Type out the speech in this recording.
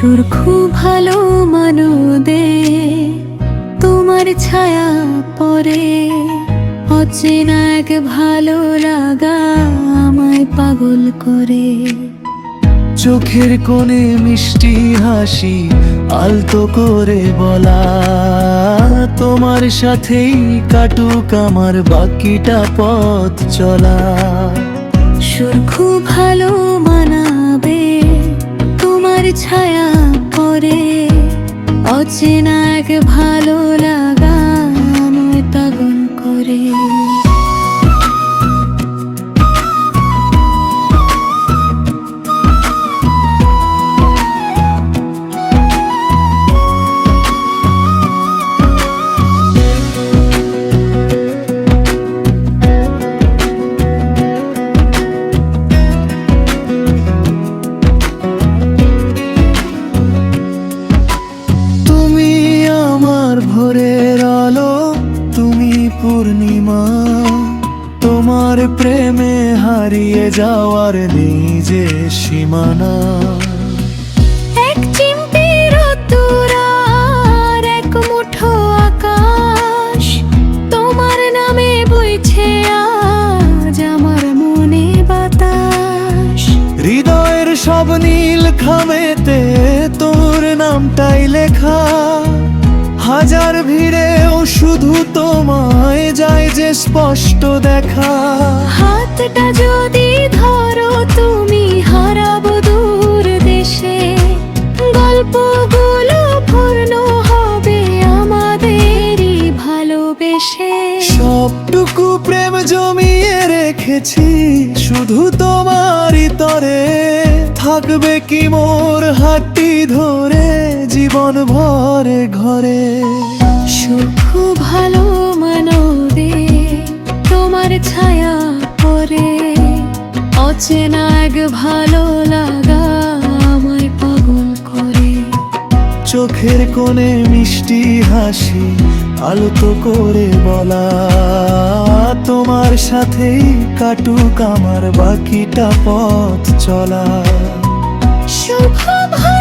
সুরখু ভালো মানু দে তোমার ছায়া পরে। অচেনা এক ভালো লাগা আমায় পাগল করে। চোখের কোণে মিষ্টি হাসি আলতো করে বলা তোমার সাথেই কাটুক আমার বাকিটা পথ চলা। সুরখু ভালো মা ছায়া পরে অচেনা এক ভালো লাগা ভোরের আলো তুমি পূর্ণিমা। তোমার প্রেমে হারিয়ে যাওয়ার নিজে সীমানা। এক চিমটি এক মুঠো তোমার নামে বইছে আজ আমার মনে হৃদয়ের সব নীল খামেতে তোর নামটাই লেখা। হাজার ভিড়েও শুধু তোমায় যায় যে স্পষ্ট দেখা। হাতটা যদি ধরো তুমি হারাবো দূর দেশে। গল্পগুলো পূর্ণ হবে আমাদেরই ভালোবেসে। সবটুকু প্রেম জমিয়ে রেখেছি শুধু তোমারই থাকবে কি মোর হাতি ধরে জীবন ভরে ঘরে? সুখ ভালো মানবে তোমার ছায়া পরে। অচেনা এক ভালো লাগা আমায় পাগল করে। চোখের কোণে মিষ্টি হাসি আলতো করে বলা। তোমার সাথেই কাটুক আমার বাকিটা পথ চলা। খুব ভালো